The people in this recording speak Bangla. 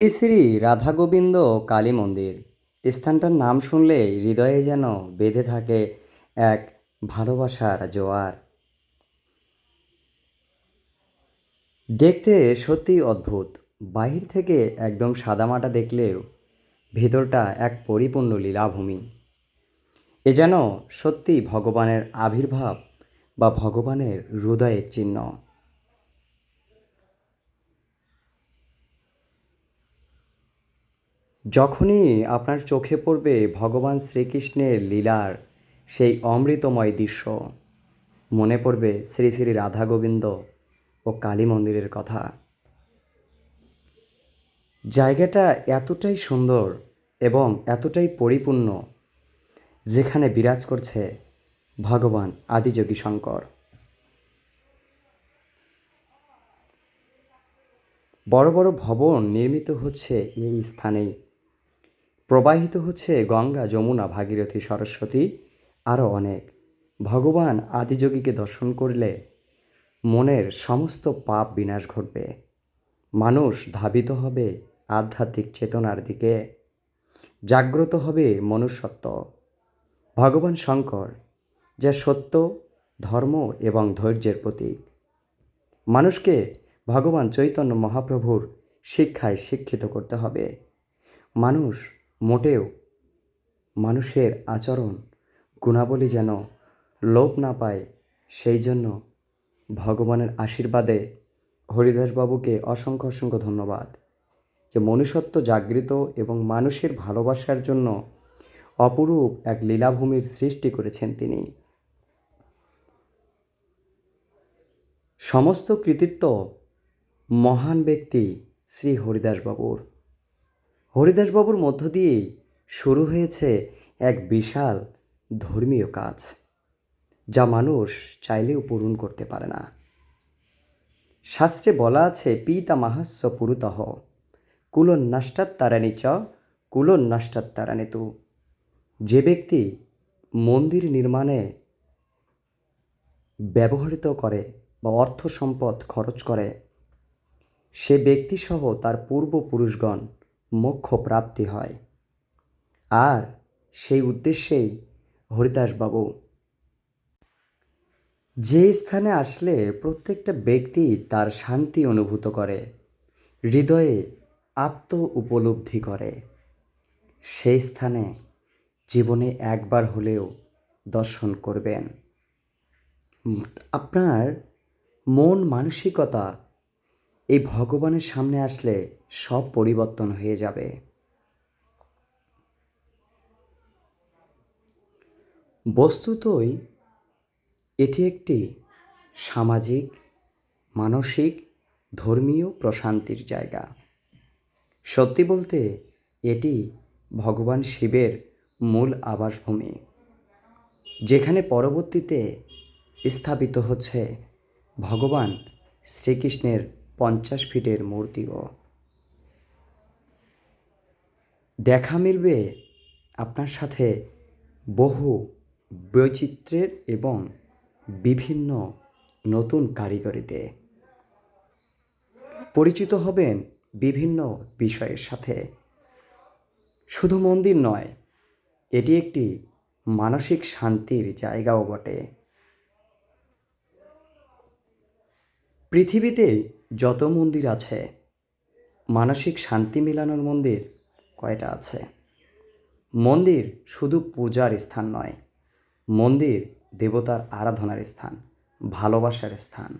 শ্রী শ্রী রাধা গোবিন্দ কালী মন্দির। স্থানটার নাম শুনলেই হৃদয়ে যেন বেঁধে থাকে এক ভালোবাসার জোয়ার। দেখতে সত্যিই অদ্ভুত। বাহির থেকে একদম সাদামাটা দেখলেও ভেতরটা এক পরিপূর্ণ লীলাভূমি। এ যেন সত্যি ভগবানের আবির্ভাব বা ভগবানের হৃদয়ের চিহ্ন। যখনই আপনার চোখে পড়বে ভগবান শ্রীকৃষ্ণের লীলার সেই অমৃতময় দৃশ্য, মনে পড়বে শ্রী শ্রী রাধা গোবিন্দ ও কালী মন্দিরের কথা। জায়গাটা এতটাই সুন্দর এবং এতটাই পরিপূর্ণ যেখানে বিরাজ করছে ভগবান আদিযোগী শঙ্কর। বড় বড় ভবন নির্মিত হচ্ছে এই স্থানেই। প্রবাহিত হচ্ছে গঙ্গা, যমুনা, ভাগীরথী, সরস্বতী, আরও অনেক। ভগবান আদিযোগীকে দর্শন করলে মনের সমস্ত পাপ বিনাশ ঘটবে। মানুষ ধাবিত হবে আধ্যাত্মিক চেতনার দিকে। জাগ্রত হবে মনুষ্যত্ব। ভগবান শঙ্কর, যা সত্য, ধর্ম এবং ধৈর্যের প্রতীক। মানুষকে ভগবান চৈতন্য মহাপ্রভুর শিক্ষায় শিক্ষিত করতে হবে। মানুষ মোটেও মানুষের আচরণ গুণাবলী যেন লোপ না পায়, সেই জন্য ভগবানের আশীর্বাদে হরিদাসবাবুকে অসংখ্য অসংখ্য ধন্যবাদ। যে মনুষ্যত্ব জাগৃত এবং মানুষের ভালোবাসার জন্য অপরূপ এক লীলাভূমির সৃষ্টি করেছেন তিনি। সমস্ত কৃতিত্ব মহান ব্যক্তি শ্রী হরিদাসবাবুর। হরিদাসবাবুর মধ্য দিয়েই শুরু হয়েছে এক বিশাল ধর্মীয় কাজ, যা মানুষ চাইলেও পূরণ করতে পারে না। শাস্ত্রে বলা আছে, পিতা মাহাস্য পুরুতহ কুলন কুলন্নষ্টাত্তারানি চ কুলন্নষ্টাত্তারানি তু। যে ব্যক্তি মন্দির নির্মাণে ব্যবহৃত করে বা অর্থ সম্পদ খরচ করে, সে ব্যক্তিসহ তার পূর্বপুরুষগণ মোক্ষ প্রাপ্তি হয়। আর সেই উদ্দেশ্যেই হরিদাসবাবু যে স্থানে আসলে প্রত্যেকটা ব্যক্তি তার শান্তি অনুভূত করে, হৃদয়ে আত্ম উপলব্ধি করে, সেই স্থানে জীবনে একবার হলেও দর্শন করবেন। আপনার মন মানসিকতা এই ভগবানের সামনে আসলে সব পরিবর্তন হয়ে যাবে। বস্তুতই এটি একটি সামাজিক, মানসিক, ধর্মীয় প্রশান্তির জায়গা। সত্যি বলতে, এটি ভগবান শিবের মূল আবাসভূমি, যেখানে পরবর্তীতে স্থাপিত হচ্ছে ভগবান শ্রীকৃষ্ণের পঞ্চাশ ফিটের মূর্তিও দেখা মিলবে আপনার সাথে বহু বৈচিত্র্যের এবং বিভিন্ন নতুন কারিগরিতে। পরিচিত হবেন বিভিন্ন বিষয়ের সাথে। শুধু মন্দির নয়, এটি একটি মানসিক শান্তির জায়গাও বটে। পৃথিবীতে যত মন্দির আছে, মানসিক শান্তি মেলানোর মন্দির কয়টা আছে? মন্দির শুধু পূজার স্থান নয়, মন্দির দেবতার আরাধনার স্থান, ভালোবাসার স্থান।